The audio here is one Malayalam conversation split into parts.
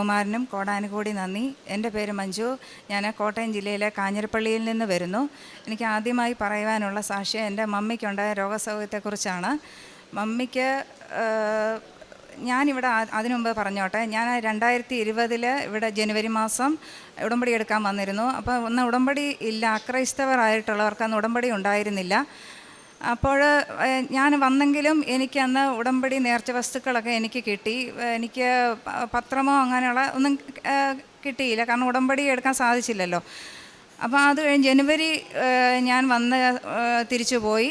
ശ്രീകുമാരനും കോടാനുകൂടി നന്ദി. എന്റെ പേര് മഞ്ജു. ഞാൻ കോട്ടയം ജില്ലയിലെ കാഞ്ഞിരപ്പള്ളിയിൽ നിന്ന് വരുന്നു. എനിക്ക് ആദ്യമായി പറയുവാനുള്ള സാക്ഷ്യം എന്റെ മമ്മിക്കുണ്ടായ രോഗസൗഖ്യത്തെക്കുറിച്ചാണ്. മമ്മിക്ക് ഞാനിവിടെ അതിനു മുമ്പ് പറഞ്ഞോട്ടെ. ഞാൻ രണ്ടായിരത്തി ഇരുപതിൽ ഇവിടെ ജനുവരി മാസം ഉടമ്പടി എടുക്കാൻ വന്നിരുന്നു. അപ്പോൾ ഒന്ന് ഉടമ്പടി ഇല്ല. അക്രൈസ്തവരായിട്ടുള്ളവർക്ക് അന്ന് ഉടമ്പടി ഉണ്ടായിരുന്നില്ല. അപ്പോൾ ഞാൻ വന്നെങ്കിലും എനിക്ക് അന്ന് ഉടമ്പടി നേർച്ച വസ്തുക്കളൊക്കെ എനിക്ക് കിട്ടി. എനിക്ക് പത്രമോ അങ്ങനെയുള്ള ഒന്നും കിട്ടിയില്ല. കാരണം ഉടമ്പടി എടുക്കാൻ സാധിച്ചില്ലല്ലോ. അപ്പോൾ അത് കഴിഞ്ഞ് ജനുവരി ഞാൻ വന്ന് തിരിച്ചു പോയി.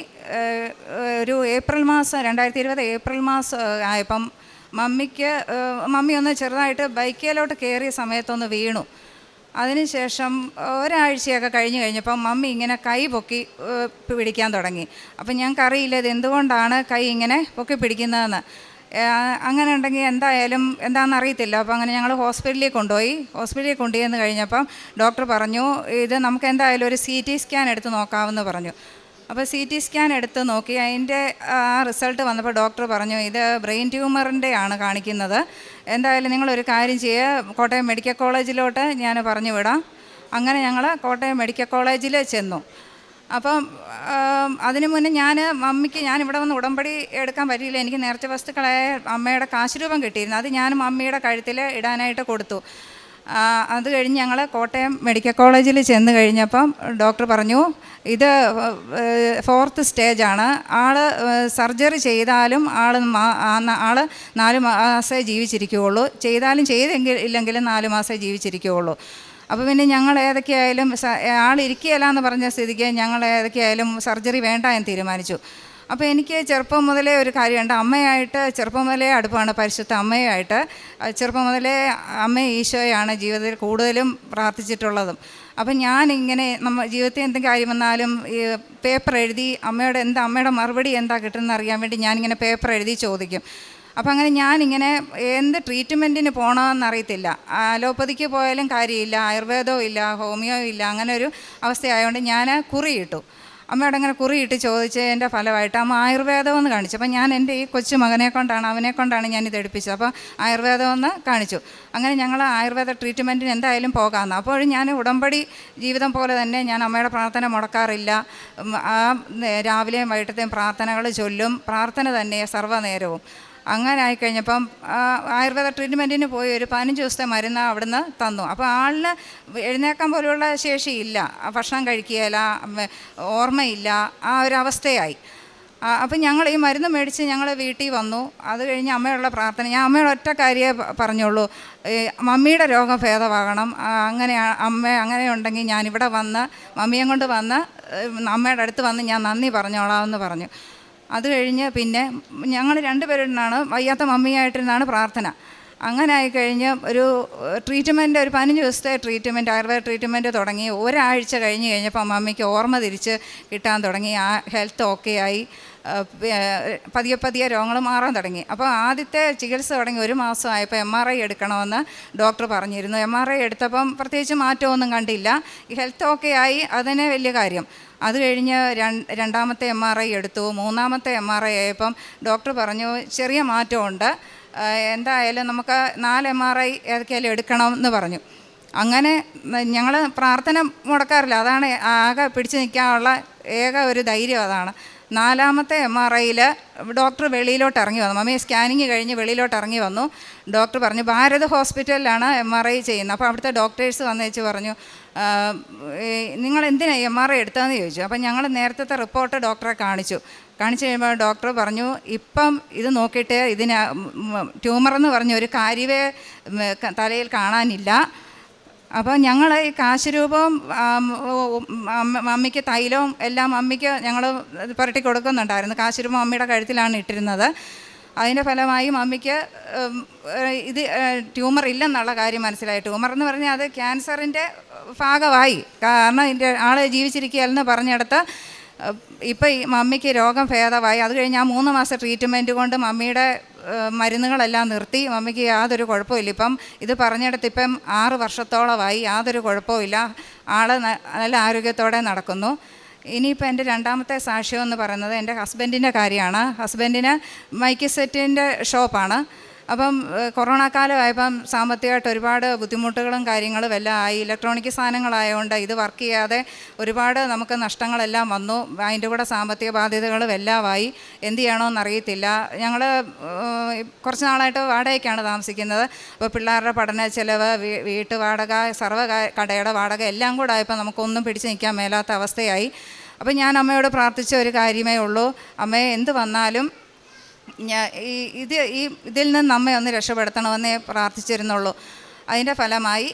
ഒരു ഏപ്രിൽ മാസം രണ്ടായിരത്തി ഇരുപത് ഏപ്രിൽ മാസം ആയപ്പം മമ്മിക്ക് മമ്മി ഒന്ന് ചെറുതായിട്ട് ബൈക്കിലോട്ട് കയറിയ സമയത്തൊന്ന് വീണു. അതിനുശേഷം ഒരാഴ്ചയൊക്കെ കഴിഞ്ഞ് കഴിഞ്ഞപ്പം മമ്മി ഇങ്ങനെ കൈ പൊക്കി പിടിക്കാൻ തുടങ്ങി. അപ്പം ഞങ്ങൾക്കറിയില്ല ഇത് എന്തുകൊണ്ടാണ് കൈ ഇങ്ങനെ പൊക്കി പിടിക്കുന്നതെന്ന്. അങ്ങനെ ഉണ്ടെങ്കിൽ എന്തായാലും എന്താണെന്ന് അറിയത്തില്ല. അപ്പോൾ അങ്ങനെ ഞങ്ങൾ ഹോസ്പിറ്റലിൽ കൊണ്ടുപോയി. ഹോസ്പിറ്റലിൽ കൊണ്ടുചെന്ന് കഴിഞ്ഞപ്പം ഡോക്ടർ പറഞ്ഞു ഇത് നമുക്ക് എന്തായാലും ഒരു സി ടി സ്കാൻ എടുത്ത് നോക്കാമെന്ന് പറഞ്ഞു. അപ്പോൾ സി ടി സ്കാൻ എടുത്ത് നോക്കി. അതിന്റെ ആ റിസൾട്ട് വന്നപ്പോൾ ഡോക്ടർ പറഞ്ഞു ഇത് ബ്രെയിൻ ട്യൂമറിന്റെ ആണ് കാണിക്കുന്നത്. എന്തായാലും നിങ്ങളൊരു കാര്യം ചെയ്യുക കോട്ടയം മെഡിക്കൽ കോളേജിലോട്ട് ഞാൻ പറഞ്ഞു വിടാം. അങ്ങനെ ഞങ്ങൾ കോട്ടയം മെഡിക്കൽ കോളേജിൽ ചെന്നു. അപ്പം അതിനു മുന്നേ ഞാൻ മമ്മിക്ക് ഞാൻ ഇവിടെ വന്ന് ഉടമ്പടി എടുക്കാൻ പറ്റിയില്ല. എനിക്ക് നേർച്ച വസ്തുക്കളെ അമ്മയുടെ കാശുരൂപം കിട്ടിയിരുന്നു. അത് ഞാൻ മമ്മിയുടെ കഴുത്തിൽ ഇടാനായിട്ട് കൊടുത്തു. അത് കഴിഞ്ഞ് ഞങ്ങൾ കോട്ടയം മെഡിക്കൽ കോളേജിൽ ചെന്ന് കഴിഞ്ഞപ്പം ഡോക്ടർ പറഞ്ഞു ഇത് ഫോർത്ത് സ്റ്റേജാണ്. ആൾ സർജറി ചെയ്താലും ആൾ ആൾ നാല് മാസമേ ജീവിച്ചിരിക്കുകയുള്ളൂ. ചെയ്താലും ചെയ്തെങ്കിൽ ഇല്ലെങ്കിലും നാല് മാസമേ ജീവിച്ചിരിക്കുകയുള്ളൂ. അപ്പോൾ പിന്നെ ഞങ്ങൾ ഏതൊക്കെയായാലും ആൾ ഇരിക്കുകയല്ല എന്ന് പറഞ്ഞ സ്ഥിതിക്ക് ഞങ്ങൾ ഏതൊക്കെയായാലും സർജറി വേണ്ട എന്ന് തീരുമാനിച്ചു. അപ്പോൾ എനിക്ക് ചെറുപ്പം മുതലേ ഒരു കാര്യമുണ്ട്. അമ്മയായിട്ട് ചെറുപ്പം മുതലേ അടുപ്പാണ് പരിശുദ്ധ അമ്മയായിട്ട്. ചെറുപ്പം മുതലേ അമ്മ ഈശോയാണ് ജീവിതത്തിൽ കൂടുതലും പ്രാർത്ഥിച്ചിട്ടുള്ളതും. അപ്പം ഇങ്ങനെ നമ്മ ജീവിതത്തിൽ എന്തെങ്കിലും കാര്യം വന്നാലും ഈ പേപ്പർ എഴുതി അമ്മയുടെ എന്താ അമ്മയുടെ മറുപടി എന്താ കിട്ടുന്നത് അറിയാൻ വേണ്ടി ഞാനിങ്ങനെ പേപ്പർ എഴുതി ചോദിക്കും. അപ്പം അങ്ങനെ ഞാനിങ്ങനെ എന്ത് ട്രീറ്റ്മെന്റിന് പോകണമെന്ന് അറിയത്തില്ല. അലോപ്പതിക്ക് പോയാലും കാര്യമില്ല ആയുർവേദവും ഇല്ല ഹോമിയോ ഇല്ല അങ്ങനെ ഒരു അവസ്ഥയായതുകൊണ്ട് ഞാൻ കുറിയിട്ടു അമ്മയോട് അങ്ങനെ കുറിയിട്ട് ചോദിച്ചതിന്റെ ഫലമായിട്ട് അമ്മ ആയുർവേദം എന്ന് കാണിച്ചു. അപ്പം ഞാൻ എന്റെ ഈ കൊച്ചു മകനെ കൊണ്ടാണ് അവനെ കൊണ്ടാണ് ഞാൻ ഇത് എടുപ്പിച്ചത്. അപ്പോൾ ആയുർവേദം എന്ന് കാണിച്ചു. അങ്ങനെ ഞങ്ങൾ ആയുർവേദ ട്രീറ്റ്മെന്റിന് എന്തായാലും പോകാമെന്ന്. അപ്പോൾ ഞാൻ ഉടമ്പടി ജീവിതം പോലെ തന്നെ ഞാൻ അമ്മയുടെ പ്രാർത്ഥന മുടക്കാറില്ല. ആ രാവിലെയും വൈകിട്ടത്തെയും പ്രാർത്ഥനകൾ ചൊല്ലും. പ്രാർത്ഥന തന്നെ സർവനേരവും. അങ്ങനെ ആയിക്കഴിഞ്ഞപ്പം ആയുർവേദ ട്രീറ്റ്മെന്റിന് പോയി ഒരു പതിനഞ്ച് ദിവസത്തെ മരുന്ന് അവിടുന്ന് തന്നു. അപ്പോൾ ആളിന് എഴുന്നേക്കാൻ പോലുള്ള ശേഷിയില്ല ഭക്ഷണം കഴിക്കുകയില്ല ഓർമ്മയില്ല. ആ ഒരു അവസ്ഥയായി. അപ്പം ഞങ്ങൾ ഈ മരുന്ന് മേടിച്ച് ഞങ്ങൾ വീട്ടിൽ വന്നു. അത് കഴിഞ്ഞ് അമ്മയുള്ള പ്രാർത്ഥന. ഞാൻ അമ്മയുടെ ഒറ്റ കാര്യമേ പറഞ്ഞുള്ളൂ. മമ്മിയുടെ രോഗം ഭേദമാകണം. അങ്ങനെ അമ്മ അങ്ങനെ ഉണ്ടെങ്കിൽ ഞാനിവിടെ വന്ന് മമ്മിയെ കൊണ്ട് വന്ന് അമ്മയുടെ അടുത്ത് വന്ന് ഞാൻ നന്ദി പറഞ്ഞോളാം എന്ന് പറഞ്ഞു. അത് കഴിഞ്ഞ് പിന്നെ ഞങ്ങൾ രണ്ടുപേരുന്നാണ് വയ്യാത്ത മമ്മിയായിട്ടിരുന്നാണ് പ്രാർത്ഥന. അങ്ങനെ ആയിക്കഴിഞ്ഞ് ഒരു ട്രീറ്റ്മെന്റ് ഒരു പതിനഞ്ച് ദിവസത്തെ ട്രീറ്റ്മെന്റ് ആയുർവേദ ട്രീറ്റ്മെന്റ് തുടങ്ങി. ഒരാഴ്ച കഴിഞ്ഞ് കഴിഞ്ഞപ്പോൾ മമ്മിക്ക് ഓർമ്മ തിരിച്ച് കിട്ടാൻ തുടങ്ങി. ആ ഹെൽത്ത് ഓക്കെ ആയി. പതിയെ പതിയെ രോഗങ്ങൾ മാറാൻ തുടങ്ങി. അപ്പോൾ ആദ്യത്തെ ചികിത്സ തുടങ്ങി ഒരു മാസം ആയപ്പോൾ എം ആർ ഐ എടുക്കണമെന്ന് ഡോക്ടർ പറഞ്ഞിരുന്നു. എം ആർ ഐ എടുത്തപ്പം പ്രത്യേകിച്ച് മാറ്റമൊന്നും കണ്ടില്ല. ഹെൽത്ത് ഓക്കെ ആയി അതിനെ വലിയ കാര്യം. അത് കഴിഞ്ഞ് രണ്ടാമത്തെ എം ആർ ഐ എടുത്തു. മൂന്നാമത്തെ എം ആർ ഐ ആയപ്പം ഡോക്ടർ പറഞ്ഞു ചെറിയ മാറ്റമുണ്ട്. എന്തായാലും നമുക്ക് നാല് എം ആർ ഐ ഏതൊക്കെയാലും എടുക്കണം എന്ന് പറഞ്ഞു. അങ്ങനെ ഞങ്ങൾ പ്രാർത്ഥന മുടക്കാറില്ല. അതാണ് ആകെ പിടിച്ചു നിൽക്കാനുള്ള ഏക ഒരു ധൈര്യം അതാണ്. നാലാമത്തെ എം ആർ ഐയിൽ ഡോക്ടർ വെളിയിലോട്ട് ഇറങ്ങി വന്നു. മമ്മി സ്കാനിങ് കഴിഞ്ഞ് വെളിയിലോട്ട് ഇറങ്ങി വന്നു. ഡോക്ടർ പറഞ്ഞു ഭാരത് ഹോസ്പിറ്റലിലാണ് എം ആർ ഐ ചെയ്യുന്നത്. അപ്പോൾ അവിടുത്തെ ഡോക്ടേഴ്സ് വന്നേച്ച് പറഞ്ഞു നിങ്ങൾ എന്തിനാണ് എം ആർ ഐ എടുത്തതെന്ന് ചോദിച്ചു. അപ്പം ഞങ്ങൾ നേരത്തെ റിപ്പോർട്ട് ഡോക്ടറെ കാണിച്ചു. കാണിച്ചു കഴിയുമ്പോൾ ഡോക്ടർ പറഞ്ഞു ഇപ്പം ഇത് നോക്കിയിട്ട് ഇതിന് ട്യൂമർ എന്ന് പറഞ്ഞ ഒരു കാര്യവേ തലയിൽ കാണാനില്ല. അപ്പോൾ ഞങ്ങൾ ഈ കാശ് രൂപവും ആം, ഓ, അമ്മ- മമ്മിക്ക് തൈലവും എല്ലാം അമ്മയ്ക്ക് ഞങ്ങൾ പുരട്ടി കൊടുക്കുന്നുണ്ടായിരുന്നു. കാശുരൂപം അമ്മയുടെ കഴുത്തിലാണ് ഇട്ടിരുന്നത്. അതിന്റെ ഫലമായി മമ്മിക്ക് ഇത് ട്യൂമർ ഇല്ലെന്നുള്ള കാര്യം മനസ്സിലായി. ട്യൂമർ എന്ന് പറഞ്ഞാൽ അത് ക്യാൻസറിന്റെ ഭാഗമായി. കാരണം ഇതിന്റെ ആൾ ജീവിച്ചിരിക്കുകയല്ലെന്ന് പറഞ്ഞിടത്ത് ഇപ്പം ഈ മമ്മിക്ക് രോഗം ഭേദമായി. അത് കഴിഞ്ഞ് ആ മൂന്ന് മാസം ട്രീറ്റ്മെന്റ് കൊണ്ട് മമ്മിയുടെ മരുന്നുകളെല്ലാം നിർത്തി. മമ്മിക്ക് യാതൊരു കുഴപ്പമില്ല ഇപ്പം ഇത് പറഞ്ഞിടത്ത് ഇപ്പം ആറ് വർഷത്തോളമായി യാതൊരു കുഴപ്പമില്ല ആളെ നല്ല ആരോഗ്യത്തോടെ നടക്കുന്നു. ഇനിയിപ്പോൾ എന്റെ രണ്ടാമത്തെ സാക്ഷ്യം എന്ന് പറയുന്നത് എന്റെ ഹസ്ബൻഡിന്റെ കാര്യമാണ്. ഹസ്ബൻഡിന് മൈക്ക് സെറ്റിന്റെ ഷോപ്പാണ്. അപ്പം കൊറോണ കാലമായപ്പം സാമ്പത്തികമായിട്ട് ഒരുപാട് ബുദ്ധിമുട്ടുകളും കാര്യങ്ങളും എല്ലാം ആയി. ഇലക്ട്രോണിക് സാധനങ്ങളായതുകൊണ്ട് ഇത് വർക്ക് ചെയ്യാതെ ഒരുപാട് നമുക്ക് നഷ്ടങ്ങളെല്ലാം വന്നു. അതിന്റെ കൂടെ സാമ്പത്തിക ബാധ്യതകളും എല്ലാമായി എന്ത് ചെയ്യണമെന്ന് അറിയത്തില്ല ഞങ്ങൾ കുറച്ച് നാളായിട്ട് വാടകയ്ക്കാണ് താമസിക്കുന്നത്. അപ്പോൾ പിള്ളേരുടെ പഠന ചെലവ് വീട്ടു വാടക സർവ കടയുടെ വാടക എല്ലാം കൂടെ ആയപ്പോൾ നമുക്കൊന്നും പിടിച്ച് നിൽക്കാൻ മേലാത്ത അവസ്ഥയായി. അപ്പോൾ ഞാൻ അമ്മയോട് പ്രാർത്ഥിച്ച ഒരു കാര്യമേ ഉള്ളൂ. അമ്മയെ എന്ത് വന്നാലും ഞാൻ ഈ ഇത് ഈ ഇതിൽ നിന്ന് നമ്മെ ഒന്ന് രക്ഷപ്പെടുത്തണമെന്നേ പ്രാർത്ഥിച്ചിരുന്നുള്ളൂ. അതിന്റെ ഫലമായി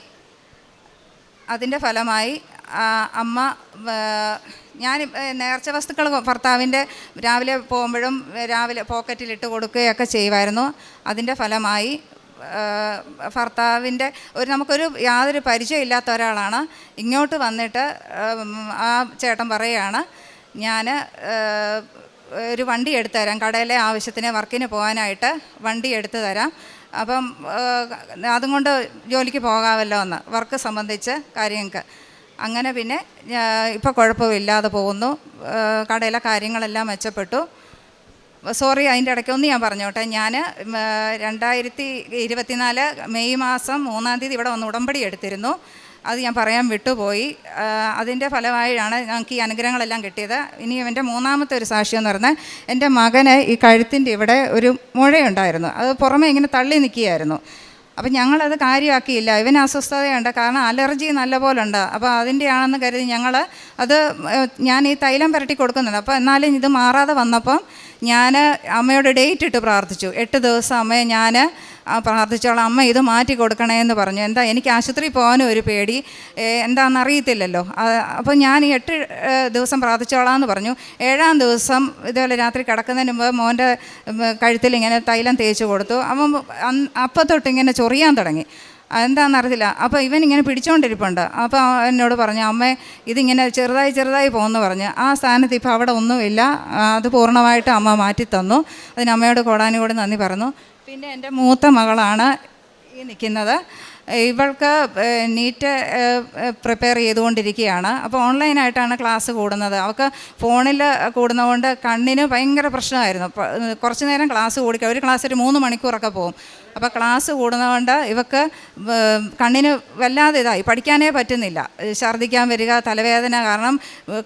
അതിന്റെ ഫലമായി അമ്മ ഞാൻ നേർച്ച വസ്തുക്കൾ ഭർത്താവിന്റെ രാവിലെ പോകുമ്പോഴും രാവിലെ പോക്കറ്റിലിട്ട് കൊടുക്കുകയൊക്കെ ചെയ്യുമായിരുന്നു. അതിന്റെ ഫലമായി ഭർത്താവിന്റെ ഒരു നമുക്കൊരു യാതൊരു പരിചയമില്ലാത്ത ഒരാളാണ്. ഇങ്ങോട്ട് വന്നിട്ട് ആ ചേട്ടൻ പറയുകയാണ് ഞാൻ ഒരു വണ്ടി എടുത്തു തരാം കടയിലെ ആവശ്യത്തിന് വർക്കിന് പോകാനായിട്ട് വണ്ടി എടുത്തു തരാം അപ്പം അതും കൊണ്ട് ജോലിക്ക് പോകാമല്ലോ എന്ന് വർക്ക് സംബന്ധിച്ച് കാര്യങ്ങൾക്ക്. അങ്ങനെ പിന്നെ ഇപ്പോൾ കുഴപ്പമില്ലാതെ പോകുന്നു. കടയിലെ കാര്യങ്ങളെല്ലാം മെച്ചപ്പെട്ടു. സോറി അതിന്റെ ഇടയ്ക്ക് ഒന്ന് ഞാൻ പറഞ്ഞോട്ടെ. ഞാൻ രണ്ടായിരത്തി ഇരുപത്തിനാല് മെയ് മാസം മൂന്നാം തീയതി ഇവിടെ വന്ന് ഉടമ്പടി എടുത്തിരുന്നു. അത് ഞാൻ പറയാൻ വിട്ടുപോയി. അതിന്റെ ഫലമായാണ് ഞങ്ങൾക്ക് ഈ അനുഗ്രഹങ്ങളെല്ലാം കിട്ടിയത്. ഇനി എന്റെ മൂന്നാമത്തെ ഒരു സാക്ഷ്യം എന്ന് പറഞ്ഞാൽ എന്റെ മകന് ഈ കഴുത്തിന്റെ ഇവിടെ ഒരു മുഴയുണ്ടായിരുന്നു. അത് പുറമേ ഇങ്ങനെ തള്ളി നിൽക്കുകയായിരുന്നു. അപ്പം ഞങ്ങളത് കാര്യമാക്കിയില്ല. ഇവന് അസ്വസ്ഥതയുണ്ട്. കാരണം അലർജി നല്ലപോലെ ഉണ്ട് അപ്പോൾ അതിന്റെ ആണെന്ന് കരുതി ഞങ്ങൾ അത് ഞാൻ ഈ തൈലം പുരട്ടി കൊടുക്കുന്നുണ്ട്. അപ്പോൾ എന്നാലും ഇത് മാറാതെ വന്നപ്പം ഞാൻ അമ്മയോട് ഡേറ്റ് ഇട്ട് പ്രാർത്ഥിച്ചു. എട്ട് ദിവസം അമ്മയെ ഞാൻ പ്രാർത്ഥിച്ചോളാം അമ്മ ഇത് മാറ്റി കൊടുക്കണേ എന്ന് പറഞ്ഞു. എന്താ എനിക്ക് ആശുപത്രി പോകാനും ഒരു പേടി. എന്താണെന്ന് അറിയത്തില്ലല്ലോ. അപ്പോൾ ഞാൻ എട്ട് ദിവസം പ്രാർത്ഥിച്ചോളാം എന്ന് പറഞ്ഞു. ഏഴാം ദിവസം ഇതുപോലെ രാത്രി കിടക്കുന്നതിന് മുമ്പ് മോന്റെ കഴുത്തിൽ ഇങ്ങനെ തൈലം തേച്ച് കൊടുത്തു. അപ്പം അപ്പം തൊട്ട് ഇങ്ങനെ ചൊറിയാൻ തുടങ്ങി. എന്താണെന്ന് അറിയത്തില്ല. അപ്പോൾ ഇവൻ ഇങ്ങനെ പിടിച്ചുകൊണ്ടിരിപ്പുണ്ട് അപ്പോൾ എന്നോട് പറഞ്ഞു അമ്മേ ഇതിങ്ങനെ ചെറുതായി ചെറുതായി പോകുന്നു പറഞ്ഞു. ആ സ്ഥാനത്ത് ഇപ്പോൾ അവിടെ ഒന്നുമില്ല. അത് പൂർണമായിട്ട് അമ്മ മാറ്റി തന്നു അതിന് അമ്മയോട് കോടാനുകൂടി നന്ദി പറഞ്ഞു. പിന്നെ എന്റെ മൂത്ത മകളാണ് ഈ നിൽക്കുന്നത്. ഇവൾക്ക് നീറ്റ് പ്രിപ്പയർ ചെയ്തുകൊണ്ടിരിക്കുകയാണ്. അപ്പോൾ ഓൺലൈനായിട്ടാണ് ക്ലാസ് കൂടുന്നത്. അവൾക്ക് ഫോണിൽ കൂടുന്നതുകൊണ്ട് കണ്ണിന് ഭയങ്കര പ്രശ്നമായിരുന്നു. കുറച്ച് നേരം ക്ലാസ് കൂടിക്കുക ഒരു ക്ലാസ് ഒരു മൂന്ന് മണിക്കൂറൊക്കെ പോകും. അപ്പോൾ ക്ലാസ് കൂടുന്നതുകൊണ്ട് ഇവക്ക് കണ്ണിന് വല്ലാതെ ഇതായി. പഠിക്കാനേ പറ്റുന്നില്ല. ഛർദ്ദിക്കാൻ വരിക തലവേദന കാരണം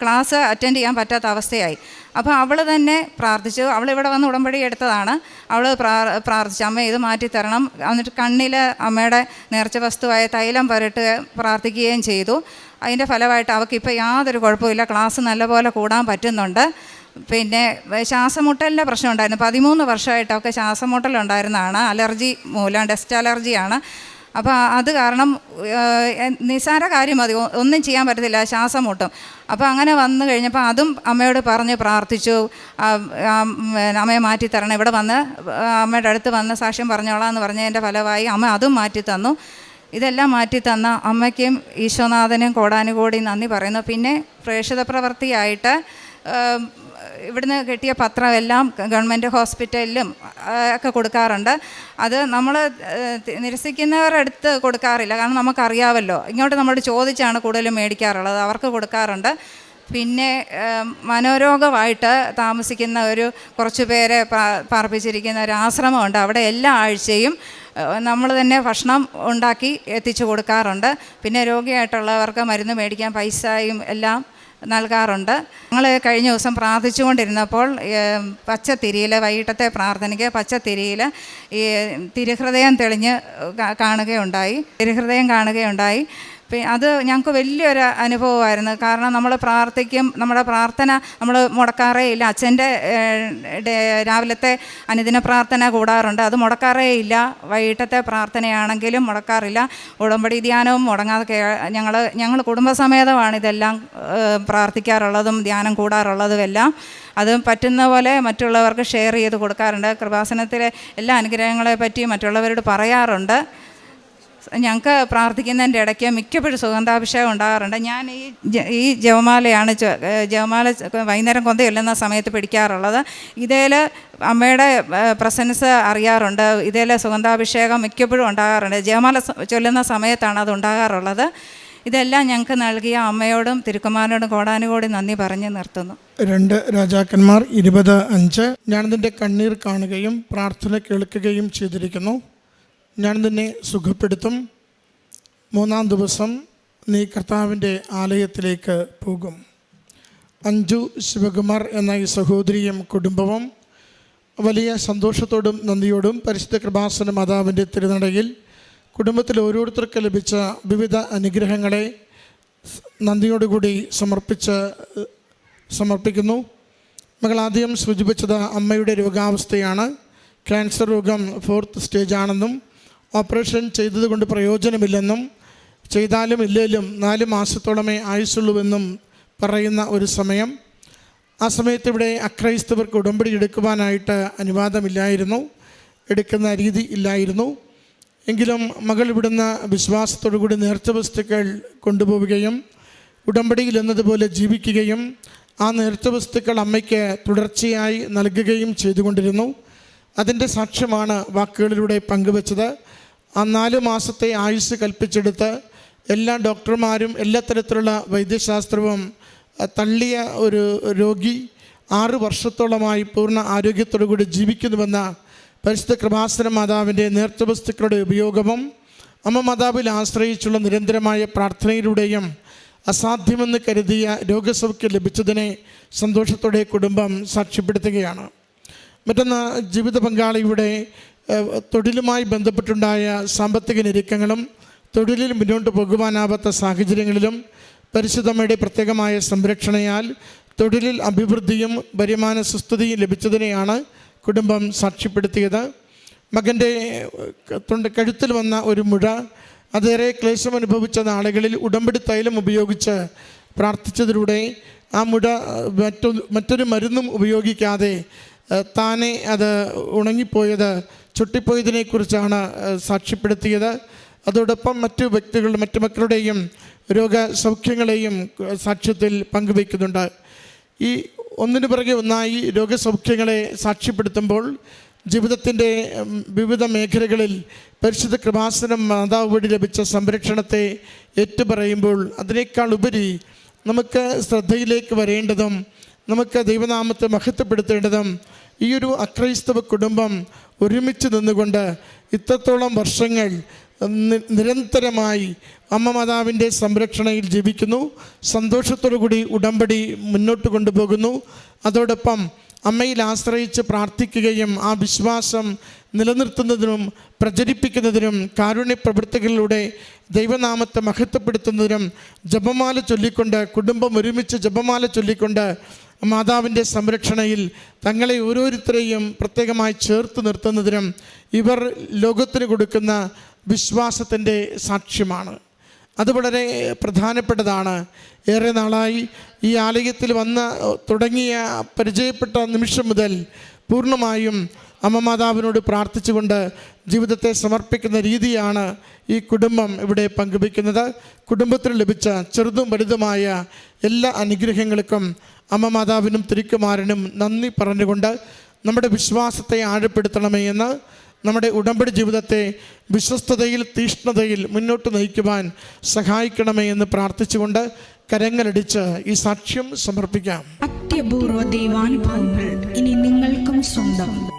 ക്ലാസ് അറ്റൻഡ് ചെയ്യാൻ പറ്റാത്ത അവസ്ഥയായി. അപ്പോൾ അവൾ തന്നെ പ്രാർത്ഥിച്ചു. അവൾ ഇവിടെ വന്ന് ഉടമ്പടി എടുത്തതാണ്. അവൾ പ്രാ പ്രാർത്ഥിച്ചു. അമ്മ ഇത് മാറ്റിത്തരണം എന്നിട്ട് കണ്ണിൽ അമ്മയുടെ നേർച്ച വസ്തുവായ തൈലം പുരട്ട് പ്രാർത്ഥിക്കുകയും ചെയ്തു. അതിന്റെ ഫലമായിട്ട് അവൾക്ക് ഇപ്പോൾ യാതൊരു കുഴപ്പമില്ല ക്ലാസ് നല്ലപോലെ കൂടാൻ പറ്റുന്നുണ്ട്. പിന്നെ ശ്വാസമുട്ടലിന്റെ പ്രശ്നം ഉണ്ടായിരുന്നു. പതിമൂന്ന് വർഷമായിട്ട് അവൾക്ക് ശ്വാസമുട്ടലുണ്ടായിരുന്നതാണ് അലർജി മൂലം ഡസ്റ്റ് അലർജിയാണ്. അപ്പോൾ അത് കാരണം നിസാര കാര്യം മതി. ഒന്നും ചെയ്യാൻ പറ്റത്തില്ല ശ്വാസം മുട്ടും. അപ്പോൾ അങ്ങനെ വന്നു കഴിഞ്ഞപ്പോൾ അതും അമ്മയോട് പറഞ്ഞ് പ്രാർത്ഥിച്ചു. അമ്മയെ മാറ്റി തരണം ഇവിടെ വന്ന് അമ്മയുടെ അടുത്ത് വന്ന് സാക്ഷ്യം പറഞ്ഞോളാം എന്ന് പറഞ്ഞതിന്റെ ഫലമായി അമ്മ അതും മാറ്റി തന്നു ഇതെല്ലാം മാറ്റി തന്ന അമ്മയ്ക്കും ഈശ്വനാഥനും കോടാനുകോടി നന്ദി പറയുന്നു. പിന്നെ പ്രേക്ഷിത പ്രവൃത്തിയായിട്ട് ഇവിടുന്ന് കിട്ടിയ പത്രം എല്ലാം ഗവൺമെന്റ് ഹോസ്പിറ്റലിലും ഒക്കെ കൊടുക്കാറുണ്ട്. അത് നമ്മൾ നിരസിക്കുന്നവരുടെ അടുത്ത് കൊടുക്കാറില്ല. കാരണം നമുക്കറിയാമല്ലോ ഇങ്ങോട്ട് നമ്മളോട് ചോദിച്ചാണ് കൂടുതലും മേടിക്കാറുള്ളത്. അവർക്ക് കൊടുക്കാറുണ്ട്. പിന്നെ മനോരോഗമായിട്ട് താമസിക്കുന്ന ഒരു കുറച്ച് പേരെ പാർപ്പിച്ചിരിക്കുന്ന ഒരു ആശ്രമമുണ്ട്. അവിടെ എല്ലാ ആഴ്ചയും നമ്മൾ തന്നെ ഭക്ഷണം ഉണ്ടാക്കി എത്തിച്ചു കൊടുക്കാറുണ്ട്. പിന്നെ രോഗിയായിട്ടുള്ളവർക്ക് മരുന്ന് മേടിക്കാൻ പൈസയും എല്ലാം നൽകാറുണ്ട്. ഞങ്ങൾ കഴിഞ്ഞ ദിവസം പ്രാർത്ഥിച്ചുകൊണ്ടിരുന്നപ്പോൾ പച്ചത്തിരിയിൽ വൈകിട്ടത്തെ പ്രാർത്ഥനയ്ക്ക് പച്ചത്തിരിയിൽ ഈ തിരുഹൃദയം തെളിഞ്ഞ് കാണുകയുണ്ടായി. തിരുഹൃദയം കാണുകയുണ്ടായി. അത് ഞങ്ങൾക്ക് വലിയൊരു അനുഭവമായിരുന്നു. കാരണം നമ്മൾ പ്രാർത്ഥിക്കും നമ്മുടെ പ്രാർത്ഥന നമ്മൾ മുടക്കാറേ ഇല്ല. അച്ഛന്റെ രാവിലത്തെ അനുദിന പ്രാർത്ഥന കൂടാറുണ്ട്. അത് മുടക്കാറേ ഇല്ല. വൈകിട്ടത്തെ പ്രാർത്ഥനയാണെങ്കിലും മുടക്കാറില്ല. ഉടമ്പടി ധ്യാനവും മുടങ്ങാതെ ഞങ്ങൾ ഞങ്ങൾ കുടുംബസമേതമാണ് ഇതെല്ലാം പ്രാർത്ഥിക്കാറുള്ളതും ധ്യാനം കൂടാറുള്ളതും എല്ലാം അത് പറ്റുന്ന പോലെ മറ്റുള്ളവർക്ക് ഷെയർ ചെയ്ത് കൊടുക്കാറുണ്ട്. കൃപാസനത്തിലെ എല്ലാ അനുഗ്രഹങ്ങളെ പറ്റി മറ്റുള്ളവരോട് പറയാറുണ്ട്. ഞങ്ങൾക്ക് പ്രാർത്ഥിക്കുന്നതിന്റെ ഇടയ്ക്ക് മിക്കപ്പോഴും സുഗന്ധാഭിഷേകം ഉണ്ടാകാറുണ്ട്. ഞാൻ ഈ ഈ ജവമാലയാണ് ജവമാല വൈകുന്നേരം കൊന്ത ചൊല്ലുന്ന സമയത്ത് പിടിക്കാറുള്ളത്. ഇതേൽ അമ്മയുടെ പ്രസൻസ് അറിയാറുണ്ട്. ഇതേൽ സുഗന്ധാഭിഷേകം മിക്കപ്പോഴും ഉണ്ടാകാറുണ്ട്. ജവമാല ചൊല്ലുന്ന സമയത്താണ് അത് ഉണ്ടാകാറുള്ളത്. ഇതെല്ലാം ഞങ്ങൾക്ക് നൽകിയ അമ്മയോടും തിരുക്കുമാരനോടും കോടാനുകോടി നന്ദി പറഞ്ഞ് നിർത്തുന്നു. രണ്ട് രാജാക്കന്മാർ ഇരുപത് അഞ്ച്. നിന്റെ കണ്ണീർ കാണുകയും പ്രാർത്ഥന കേൾക്കുകയും ചെയ്തിരിക്കുന്നു. ഞാൻ നിന്നെ സുഖപ്പെടുത്തും. മൂന്നാം ദിവസം നീ കർത്താവിന്റെ ആലയത്തിലേക്ക് പോകും. അഞ്ജു ശിവകുമാർ എന്ന ഈ സഹോദരിയും കുടുംബവും വലിയ സന്തോഷത്തോടും നന്ദിയോടും പരിശുദ്ധ കൃപാസന മാതാവിന്റെ തിരുനടയിൽ കുടുംബത്തിൽ ഓരോരുത്തർക്ക് ലഭിച്ച വിവിധ അനുഗ്രഹങ്ങളെ നന്ദിയോടുകൂടി സമർപ്പിച്ച് സമർപ്പിക്കുന്നു. മകൾ ആദ്യം സൂചിപ്പിച്ചത് അമ്മയുടെ രോഗാവസ്ഥയാണ്. ക്യാൻസർ രോഗം ഫോർത്ത് സ്റ്റേജ് ഓപ്പറേഷൻ ചെയ്തതുകൊണ്ട് പ്രയോജനമില്ലെന്നും ചെയ്താലും ഇല്ലേലും നാല് മാസത്തോളമേ ആയുസുള്ളൂവെന്നും പറയുന്ന ഒരു സമയം. ആ സമയത്ത് ഇവിടെ അക്രൈസ്തവർക്ക് ഉടമ്പടി എടുക്കുവാനായിട്ട് അനുവാദമില്ലായിരുന്നു എടുക്കുന്ന രീതി ഇല്ലായിരുന്നു. എങ്കിലും മകൾ ഇവിടുന്ന് വിശ്വാസത്തോടു കൂടി നേർച്ച വസ്തുക്കൾ കൊണ്ടുപോവുകയും ഉടമ്പടിയിൽ എന്നതുപോലെ ജീവിക്കുകയും ആ നേർച്ച വസ്തുക്കൾ അമ്മയ്ക്ക് തുടർച്ചയായി നൽകുകയും ചെയ്തുകൊണ്ടിരുന്നു. അതിന്റെ സാക്ഷ്യമാണ് വാക്കുകളിലൂടെ പങ്കുവച്ചത്. ആ നാല് മാസത്തെ ആയുസ് കൽപ്പിച്ചെടുത്ത് എല്ലാ ഡോക്ടർമാരും എല്ലാ തരത്തിലുള്ള വൈദ്യശാസ്ത്രവും തള്ളിയ ഒരു രോഗി ആറ് വർഷത്തോളമായി പൂർണ ആരോഗ്യത്തോടു കൂടി ജീവിക്കുന്നുവെന്ന പരിശുദ്ധ കൃപാസന മാതാവിന്റെ നേർച്ച വസ്തുക്കളുടെ ഉപയോഗവും അമ്മ മാതാവിൽ ആശ്രയിച്ചുള്ള നിരന്തരമായ പ്രാർത്ഥനയിലൂടെയും അസാധ്യമെന്ന് കരുതിയ രോഗസൗഖ്യം ലഭിച്ചതിനെ സന്തോഷത്തോടെ കുടുംബം സാക്ഷ്യപ്പെടുത്തുകയാണ്. മറ്റൊന്ന് ജീവിത പങ്കാളിയുടെ തൊഴിലുമായി ബന്ധപ്പെട്ടുണ്ടായ സാമ്പത്തിക ഞെരുക്കങ്ങളും തൊഴിലിൽ മുന്നോട്ട് പോകുവാനാവാത്ത സാഹചര്യങ്ങളിലും പരിശുദ്ധമ്മയുടെ പ്രത്യേകമായ സംരക്ഷണയാൽ തൊഴിലിൽ അഭിവൃദ്ധിയും വരുമാന സുസ്ഥിതിയും ലഭിച്ചതിനെയാണ് കുടുംബം സാക്ഷ്യപ്പെടുത്തിയത്. മകന്റെ തൊണ്ട കഴുത്തിൽ വന്ന ഒരു മുഴ അതേറെ ക്ലേശം അനുഭവിച്ച നാളുകളിൽ ഉടമ്പടി തൈലം ഉപയോഗിച്ച് പ്രാർത്ഥിച്ചതിലൂടെ ആ മുഴ മറ്റൊരു മറ്റൊ മറ്റൊരു മരുന്നും ഉപയോഗിക്കാതെ താനെ അത് ഉണങ്ങിപ്പോയത് ചുട്ടിപ്പോയതിനെക്കുറിച്ചാണ് സാക്ഷ്യപ്പെടുത്തിയത്. അതോടൊപ്പം മറ്റു വ്യക്തികളുടെ മറ്റു മക്കളുടെയും രോഗസൗഖ്യങ്ങളെയും സാക്ഷ്യത്തിൽ പങ്കുവയ്ക്കുന്നുണ്ട്. ഈ ഒന്നിനു പിറകെ ഒന്നായി രോഗസൗഖ്യങ്ങളെ സാക്ഷ്യപ്പെടുത്തുമ്പോൾ ജീവിതത്തിന്റെ വിവിധ മേഖലകളിൽ പരിശുദ്ധ കൃപാസനം മാതാവ് വഴി ലഭിച്ച സംരക്ഷണത്തെ ഏറ്റുപറയുമ്പോൾ അതിനേക്കാൾ ഉപരി നമുക്ക് ശ്രദ്ധയിലേക്ക് വരേണ്ടതും നമുക്ക് ദൈവനാമത്തെ മഹത്വപ്പെടുത്തേണ്ടതും ഈ ഒരു അക്രൈസ്തവ കുടുംബം ഒരുമിച്ച് നിന്നുകൊണ്ട് ഇത്രത്തോളം വർഷങ്ങൾ നിരന്തരമായി അമ്മ മാതാവിന്റെ സംരക്ഷണയിൽ ജീവിക്കുന്നു. സന്തോഷത്തോടു കൂടി ഉടമ്പടി മുന്നോട്ട് കൊണ്ടുപോകുന്നു. അതോടൊപ്പം അമ്മയിൽ ആശ്രയിച്ച് പ്രാർത്ഥിക്കുകയും ആ വിശ്വാസം നിലനിർത്തുന്നതിനും പ്രചരിപ്പിക്കുന്നതിനും കാരുണ്യപ്രവൃത്തികളിലൂടെ ദൈവനാമത്തെ മഹത്വപ്പെടുത്തുന്നതിനും ജപമാല ചൊല്ലിക്കൊണ്ട് കുടുംബം ഒരുമിച്ച് ജപമാല ചൊല്ലിക്കൊണ്ട് മാതാവിന്റെ സംരക്ഷണയിൽ തങ്ങളെ ഓരോരുത്തരെയും പ്രത്യേകമായി ചേർത്ത് നിർത്തുന്നതിനും ഇവർ ലോകത്തിന് കൊടുക്കുന്ന വിശ്വാസത്തിന്റെ സാക്ഷ്യമാണ്. അത് വളരെ പ്രധാനപ്പെട്ടതാണ്. ഏറെ നാളായി ഈ ആലയത്തിൽ വന്ന് തുടങ്ങിയ പരിചയപ്പെട്ട നിമിഷം മുതൽ പൂർണമായും അമ്മ മാതാവിനോട് പ്രാർത്ഥിച്ചുകൊണ്ട് ജീവിതത്തെ സമർപ്പിക്കുന്ന രീതിയാണ് ഈ കുടുംബം ഇവിടെ പങ്കുവയ്ക്കുന്നത്. കുടുംബത്തിൽ ലഭിച്ച ചെറുതും വലുതുമായ എല്ലാ അനുഗ്രഹങ്ങൾക്കും അമ്മ മാതാവിനും തിരിക്കുമാരനും നന്ദി പറഞ്ഞുകൊണ്ട് നമ്മുടെ വിശ്വാസത്തെ ആഴപ്പെടുത്തണമേ എന്ന് നമ്മുടെ ഉടമ്പടി ജീവിതത്തെ വിശ്വസ്തതയിൽ തീഷ്ണതയിൽ മുന്നോട്ട് നയിക്കുവാൻ സഹായിക്കണമേ എന്ന് പ്രാർത്ഥിച്ചുകൊണ്ട് കരങ്ങളടിച്ച് ഈ സാക്ഷ്യം സമർപ്പിക്കാം. അത്യപൂർവ ദൈവാനുഭവങ്ങൾ ഇനി നിങ്ങൾക്കും സ്വന്തം.